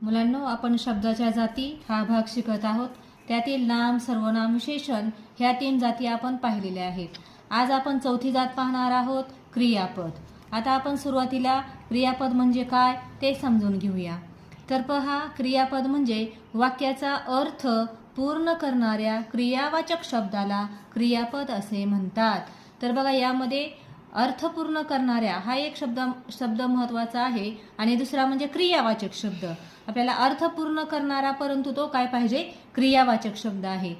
मुलांनो आपण शब्दाच्या जाती हा भाग शिकत आहोत. त्यातील नाम सर्वनाम विशेषण ह्या तीन जाती आपण पाहिलेल्या आहेत. आज आपण चौथी जात पाहणार आहोत क्रियापद. आता आपण सुरुवातीला क्रियापद म्हणजे काय ते समजून घेऊया. तर पहा क्रियापद म्हणजे वाक्याचा अर्थ पूर्ण करणाऱ्या क्रियावाचक शब्दाला क्रियापद असे म्हणतात. तर बघा यामध्ये अर्थपूर्ण करणाऱ्या हा एक शब्द शब्द महत्त्वाचा आहे आणि दुसरा म्हणजे क्रियावाचक शब्द. आपल्याला अर्थ पूर्ण करणारा परंतु तो काय पाहिजे? क्रियावाचक शब्द आहे.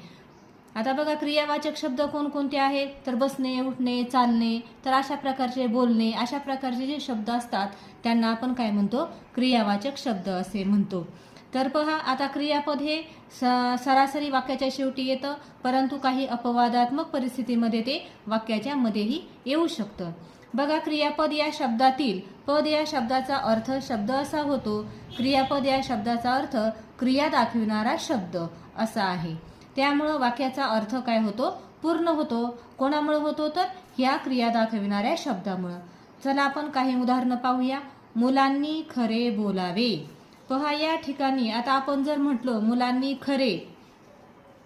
आता बघा क्रियावाचक शब्द कोणकोणते आहेत? तर बसणे उठणे चालणे तर अशा प्रकारचे बोलणे अशा प्रकारचे जे शब्द असतात त्यांना आपण काय म्हणतो? क्रियावाचक शब्द असे म्हणतो. तर पहा आता क्रियापद हे स सरासरी वाक्याच्या शेवटी येतं परंतु काही अपवादात्मक परिस्थितीमध्ये ते वाक्याच्या मध्येही येऊ शकतं. बघा क्रियापद या शब्दातील पद या शब्दाचा अर्थ शब्द असा होतो. क्रियापद या शब्दाचा अर्थ क्रिया दाखविणारा शब्द असा आहे. त्यामुळं वाक्याचा अर्थ काय होतो? पूर्ण होतो. कोणामुळे होतो तर? ह्या क्रिया दाखविणाऱ्या शब्दामुळं. चला आपण काही उदाहरणं पाहूया. मुलांनी खरे बोलावे. पहा या ठिकाणी आता आपण जर म्हटलं मुलांनी खरे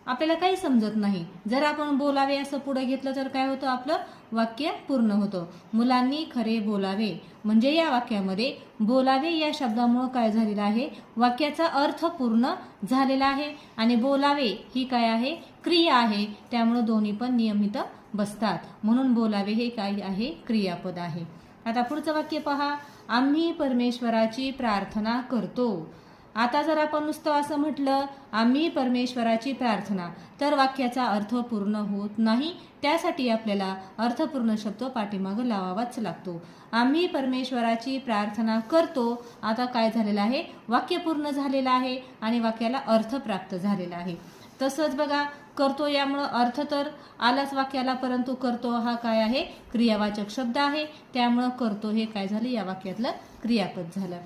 आपल्याला काही समजत नाही. जर आपण बोलावे असं पुढे घेतलं तर काय होतं? आपलं वाक्य पूर्ण होतं. मुलांनी खरे बोलावे. म्हणजे या वाक्यामध्ये बोलावे या शब्दामुळं काय झालेलं आहे? वाक्याचा अर्थ पूर्ण झालेला आहे. आणि बोलावे ही काय आहे? क्रिया आहे. त्यामुळं दोन्ही पण नियमित बसतात. म्हणून बोलावे हे काय आहे? क्रियापद आहे. आता पुढचं वाक्य पहा. आम्ही परमेश्वराची प्रार्थना करतो. आता जर आपण नुसतं असं म्हटलं आम्ही परमेश्वराची प्रार्थना तर वाक्याचा अर्थ पूर्ण होत नाही. त्यासाठी आपल्याला अर्थपूर्ण शब्द पाठीमागं लावावाच लागतो. आम्ही परमेश्वराची प्रार्थना करतो. आता काय झालेलं आहे? वाक्य पूर्ण झालेलं आहे आणि वाक्याला अर्थ प्राप्त झालेला आहे. तसंच बघा करतो यामुळं अर्थ तर आलाच वाक्याला परंतु करतो हा काय आहे? क्रियावाचक शब्द आहे. त्यामुळं करतो हे काय झालं? या वाक्यातलं क्रियापद झालं.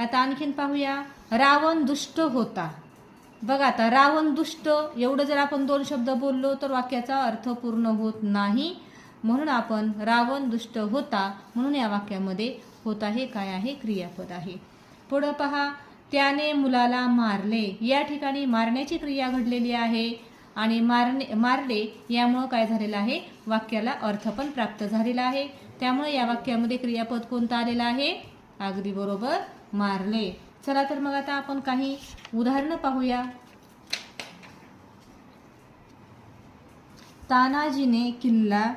आता आणखीन पाहूया. रावण दुष्ट होता. बघा आता रावण दुष्ट एवढं जर आपण दोन शब्द बोललो तर वाक्याचा अर्थ पूर्ण होत नाही. म्हणून आपण रावण दुष्ट होता म्हणून या वाक्यामध्ये होत आहे काय आहे क्रियापद आहे. पुढं पहा त्याने मुलाला मारले. या ठिकाणी मारण्याची क्रिया घडलेली आहे आणि मारणे मारले यामुळं काय झालेलं आहे? वाक्याला अर्थ पण प्राप्त झालेला आहे. त्यामुळे या वाक्यामध्ये क्रियापद कोणतं आलेलं आहे? अगदी बरोबर. मारले. चला तर मग आता आपण काही उदाहरणं पाहूया. तानाजीने किल्ला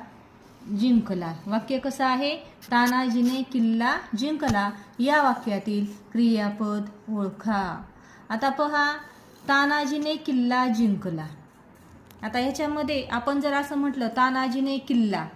जिंकला. वाक्य कसं आहे? तानाजीने किल्ला जिंकला. या वाक्यातील क्रियापद ओळखा. आता पहा तानाजीने किल्ला जिंकला. आता ह्याच्यामध्ये आपण जर असं म्हटलं तानाजीने किल्ला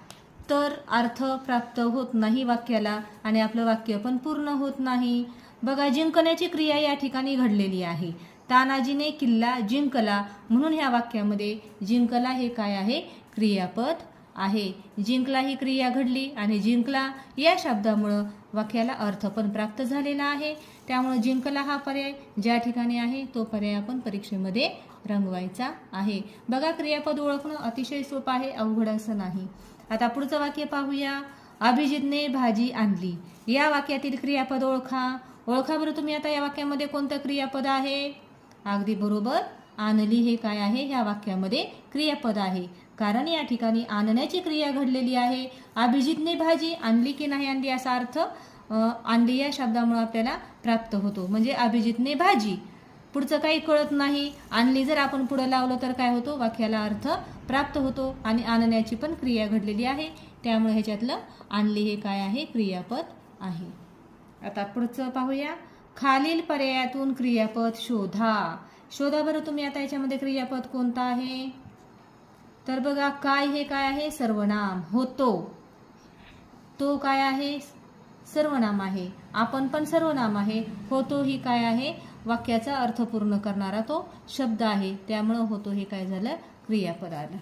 तर अर्थ प्राप्त होत नाही वाक्याला आणि आपलं वाक्य पण पूर्ण होत नाही. बघा जिंकण्याची क्रिया या ठिकाणी घडलेली आहे. तानाजीने किल्ला जिंकला म्हणून ह्या वाक्यामध्ये जिंकला हे काय आहे? क्रियापद आहे. जिंकला ही क्रिया घडली आणि जिंकला या शब्दामुळं वाक्याला अर्थ पण प्राप्त झालेला आहे. त्यामुळं जिंकला हा पर्याय ज्या ठिकाणी आहे तो पर्याय आपण परीक्षेमध्ये रंगवायचा आहे. बघा क्रियापद ओळखणं अतिशय सोपं आहे अवघड असं नाही. आता पुढचं वाक्य पाहूया. अभिजितने भाजी आणली. या वाक्यातील क्रियापद ओळखा. ओळखा बरं तुम्ही आता या वाक्यामध्ये कोणतं क्रियापद आहे? अगदी बरोबर. आणली हे काय आहे? ह्या वाक्यामध्ये क्रियापद आहे. कारण या ठिकाणी आणण्याची क्रिया घडलेली आहे. अभिजितने भाजी आणली की नाही आणली असा अर्थ आणली या शब्दामुळे आपल्याला प्राप्त होतो. म्हणजे अभिजितने भाजी. पुढचं काही कळत नाही. आणली जर आपण पुढं लावलं तर काय होतो? वाक्याला अर्थ प्राप्त होतो आणि आणण्याची पण क्रिया घडलेली आहे. त्यामुळे ह्याच्यातलं आणली हे काय आहे? क्रियापद आहे. आता पुढचं पाहूया. खालील पर्यायातून क्रियापद शोधा. शोधा बरं तुम्ही आता याच्यामध्ये क्रियापद कोणता आहे? तर बघा काय हे काय आहे? सर्वनाम होतो. तो काय आहे? सर्वनाम आहे. आपण पण सर्वनाम आहे. होतो ही काय आहे? वाक्याचा अर्थ पूर्ण करणारा तो शब्द आहे. त्यामुळं होतो हे काय झालं? क्रियापद आलं.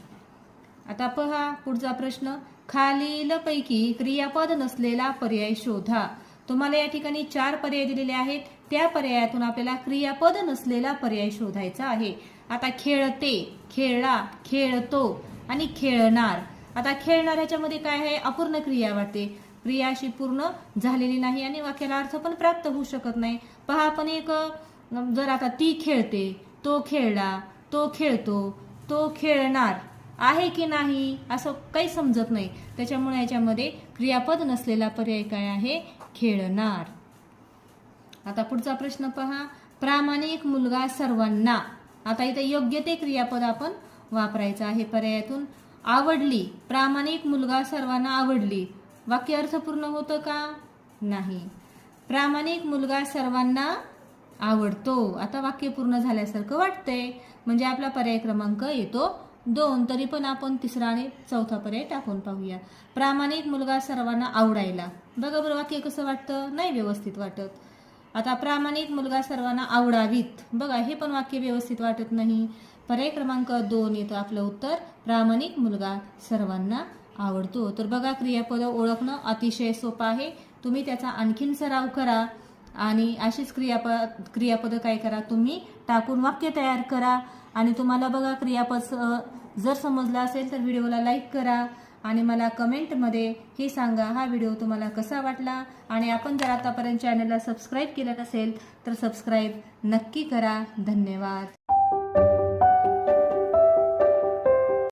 आता पहा पुढचा प्रश्न. खालीलपैकी क्रियापद नसलेला पर्याय शोधा. तुम्हाला या ठिकाणी चार पर्याय दिलेले आहेत. त्या पर्यायातून आपल्याला क्रियापद नसलेला पर्याय शोधायचा आहे. आता खेळते खेळला खेळतो आणि खेळणार. आता खेळणार ह्याच्यामध्ये काय आहे? अपूर्ण क्रिया वाटते. क्रिया अशी पूर्ण झालेली नाही आणि वाक्याला अर्थ पण प्राप्त होऊ शकत नाही. पहा आपण एक जर आता ती खेळते तो खेळला तो खेळतो तो खेळणार. आहे की नाही? असं काही समजत नाही. त्याच्यामुळे याच्यामध्ये क्रियापद नसलेला पर्याय काय आहे? खेळणार. आता पुढचा प्रश्न पहा. प्रामाणिक मुलगा सर्वांना. आता इथे योग्य ते क्रियापद आपण वापरायचं आहे पर्यायातून. आवडली. प्रामाणिक मुलगा सर्वांना आवडली. वाक्य अर्थपूर्ण होतं का? नाही. प्रामाणिक मुलगा सर्वांना आवडतो. आता वाक्य पूर्ण झाल्यासारखं वाटतंय. म्हणजे आपला पर्याय क्रमांक येतो दोन तरी पण आपण तिसरा आणि चौथा पर्याय टाकून पाहूया. प्रामाणिक मुलगा सर्वांना आवडायला. बघा बरं वाक्य कसं वाटतं? नाही व्यवस्थित वाटत. आता प्रामाणिक मुलगा सर्वांना आवडावीत. बघा हे पण वाक्य व्यवस्थित वाटत नाही. पर्याय क्रमांक दोन येतं आपलं उत्तर. प्रामाणिक मुलगा सर्वांना आवडतो. तर बघा क्रियापद ओळखणं अतिशय सोपं आहे. तुम्ही त्याचा आणखीन सराव करा आणि अशीच क्रियापद क्रियापदं काय करा? तुम्ही टाकून वाक्य तयार करा. आणि तुम्हाला बघा क्रियापद जर समजलं असेल तर व्हिडिओला लाईक करा आणि मला कमेंटमध्ये हे सांगा हा व्हिडिओ तुम्हाला कसा वाटला? आणि आपण जर आतापर्यंत चॅनलला सबस्क्राईब केलं नसेल तर सबस्क्राईब नक्की करा. धन्यवाद.